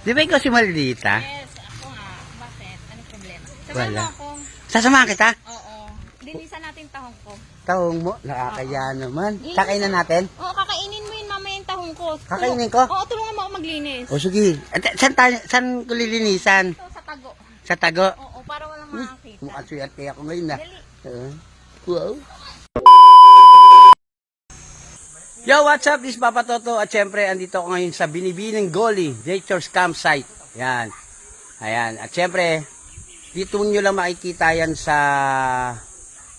Di ba ikaw si Maldita? Yes, ako nga. Bakit? Anong problema? Wala. Samahan mo ako. Sasamahan kita? Oo. Linisan natin tahong ko. Tahong mo, nakakaya naman. Kakainin natin? Oo, kakainin mo yun mamaya yung tahong ko. Kakainin ko? Oo, tulungan mo ako maglinis. O sige. At, saan, tayo, saan ko lilinisan? Ito sa tago. Sa tago? Oo, para walang makakita. Mukhang swerte ako ngayon na. Dali. Uh, wow. Yo, what's up? This is Papa Toto. At syempre, andito ako ngayon sa Binibining Goli, Nature's Campsite. Yan. Ayan. At syempre, dito nyo lang makikita yan sa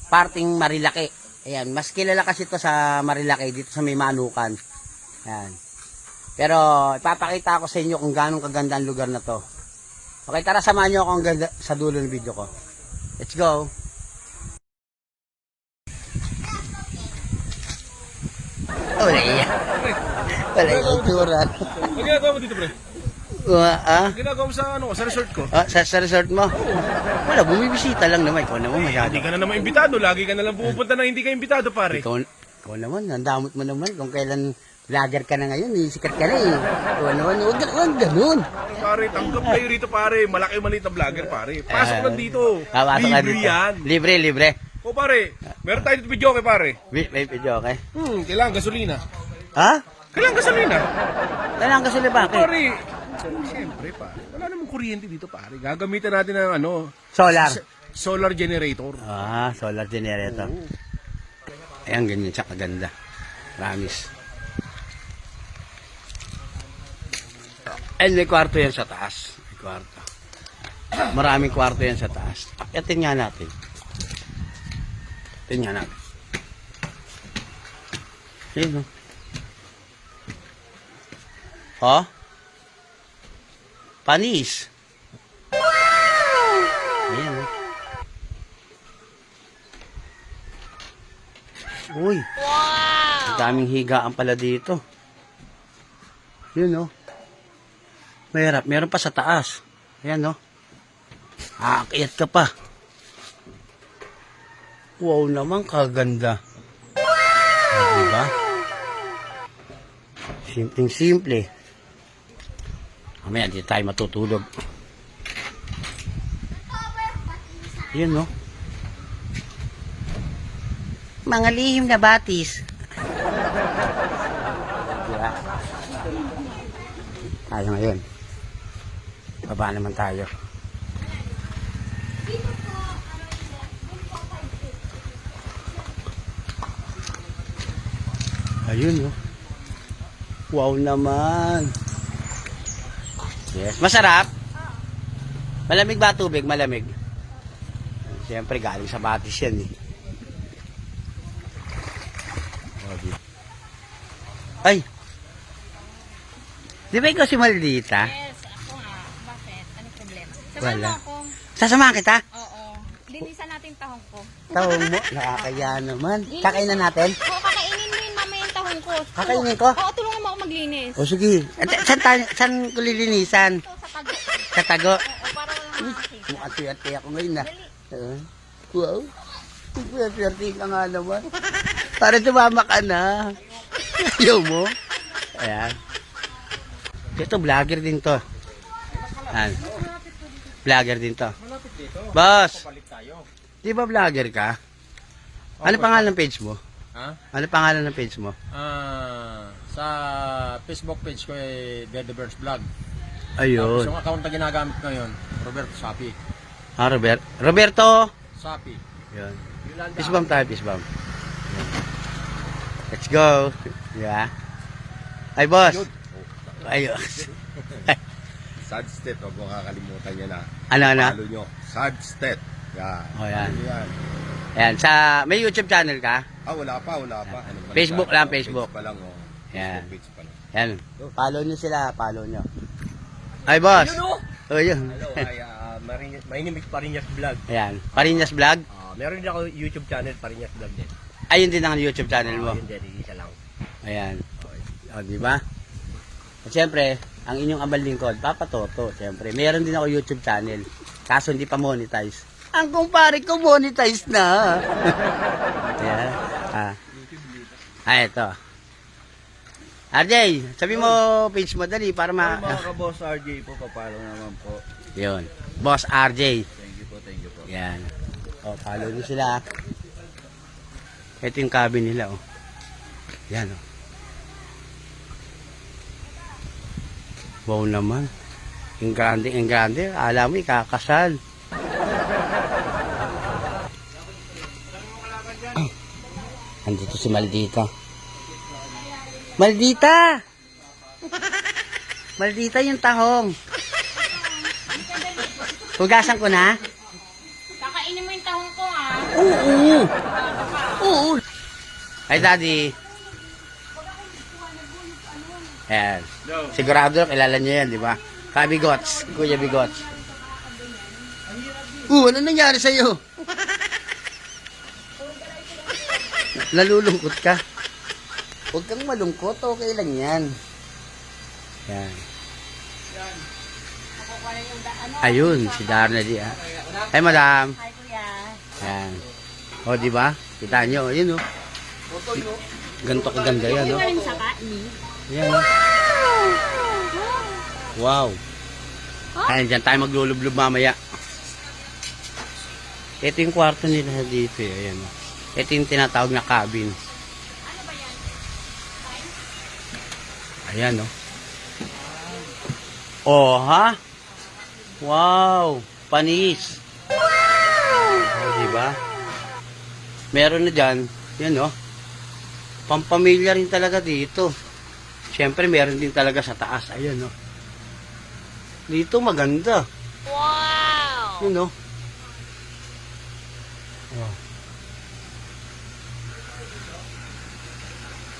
parting Marilaki. Ayan. Mas kilala kasi ito sa Marilaki, dito sa may Manukan. Yan. Pero, ipapakita ko sa inyo kung gaano kaganda ang lugar na to. Okay, tara samahan nyo ako ganda, sa dulo ng video ko. Let's go. Wala iya. Wala iya itsura. Ang ginagawa mo dito, pre? Uh, ah? Ang ginagawa mo sa ano, sa resort ko? Ah, sa, sa resort mo? Wala, bumibisita lang naman. Ikaw naman masyado. Hindi ka na naman imbitado. Lagi ka na lang pumupunta na hindi ka imbitado, pare. Ikaw, ikaw naman, ang damot mo naman. Kung kailan vlogger ka na ngayon, eh, sikat ka na eh. Ikaw naman, huwag ga- huwag ganun. Pare, tanggap kayo rito, pare. Malaki maliit na vlogger, pare. Pasok lang dito. Ah, pasok ka Libre dito. yan. Libre, libre. O, pare, meron tayo dito video kay pare. Wait, may video, okay? Hmm, kailangan gasolina. Ha? Kailangan gasolina. Kailangan kasi bakit? Pare, siyempre, pare. Wala namang kuryente dito, pare. Gagamitan natin ng ano, Solar. s- solar generator. Ah, solar generator. Ayan, ganyan siya kaganda. Promise. And may kwarto yan sa taas. May kwarto. Maraming kwarto yan sa taas. Akyatin nga natin. Akyatin nga. Ayun, no? Oh? Panis. Ayan, oh. Uy. Wow! Ang daming higaan pala dito. Yun, oh. Mahirap. Meron pa sa taas. Ayan, oh. Aakyat ka pa. Wow naman, kaganda. Wow! Diba? Simpleng simple. Mamaya, di tayo matutulog. Yun, no? Mga lihim na batis. diba? Tayo ngayon. Baba naman tayo. Ayun, oh. Wow naman. Yes. Masarap. Malamig ba tubig? Malamig. Siyempre, galing sa batis yan eh. Ay! Di ba ikaw si Maldita? Yes, ako nga. Bakit? Anong problema? Samahan Wala. ako. Sasamahan kita? Oo. Linisan natin tahong ko. Tawag mo, nakakaya naman. Kakainin natin? Oo, kakainin mo yun mamaya yung tahong ko. Kakainin ko? Oo, tulungan mo ako maglinis. O sige. At, saan, tayo, saan ko lilinisan? Ito sa tago. Sa tago? Oo, para walang makakita. Kung ati-ati ako ngayon na. Uh, wow. Swerte ka nga naman. Para tumama ka na. Ayaw mo? Ayan. Ito, vlogger din to. Ayan. Vlogger din to. Boss! Di ba vlogger ka? Ano pangalan ng page mo? Ha? Ano pangalan ng page mo? Ah, sa Facebook page ko ay Dead Birds Vlog. Tapos Ayun. yung account na ginagamit ngayon, Roberto Sapi. Ah, Robert. Roberto! Sapi. Yun. Peace bomb tayo, peace bomb. Let's go. Yeah. Ay, boss. Ayun. Sadstead, huwag mo kakalimutan yan na. ano, ano? Follow nyo. Sadstead. Yan. Oh, yan. Yan. Ayan, sa, may YouTube channel ka? Ah, wala pa, wala pa. Ano ba Facebook lang, Oh, Facebook. Page pa lang, oh. Yan. Facebook page pa lang. Yan. Follow nyo sila, follow nyo. Ay, boss. Oh, yun. Hello, ay uh, Marinas, Marinimik Parinas Vlog. Ayan. Parinas Vlog. Ah, meron din ako YouTube channel, Parinas Vlog din. Ayun din ang YouTube channel mo. Ah, yun din, isa lang. Ayan. O, di ba? At syempre, ang inyong abal lingkod, Papa Toto, syempre. Meron din ako YouTube channel. Kaso hindi pa monetize. Ang kumpare ko monetize na. Ah. Ah, ito. RJ, sabi mo page mo dali para ma... Mga ka-boss RJ po, papalo naman po. Yun. Boss RJ. Thank you po, thank you po. Yan. O, follow nyo sila. ah. Ito yung cabin nila, oh. Yan, oh. Wow naman. Ang grande, ang grande. Alam mo, ikakasal. Andito si Maldita. Maldita! Maldita yung tahong. Hugasan ko na? Kakainin mo yung tahong ko, ah. Oo. Oo. Ay, Daddy. Ayan. Sigurado kilala niyo yan, di ba? Kabigots. Kuya Bigots. Uh, ano nangyari sa'yo? Nalulungkot ka. Huwag kang malungkot. Okay lang yan. Yan. Ayun, si Darna di ah. Ay, madam. Hi, kuya. Yan. O, di ba? Kita nyo, yun o. Ganto kaganda yan, o. rin sa kain. Yan, o. Wow. Ayan, dyan tayo maglulublob mamaya. Ito yung kwarto nila dito, eh. Ayan, o. Ito yung tinatawag na cabin. Ayan, o. Oh, ha? Wow! Panis! Oh, di ba? Meron na dyan, yan no? Pampamilya rin talaga dito. Siyempre, meron din talaga sa taas. Ayan no? Dito maganda. Wow! Yun no?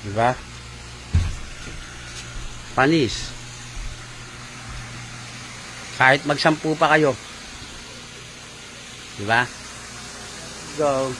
Oh. Diba? Panis. Kahit magsampu pa kayo. Diba? Go.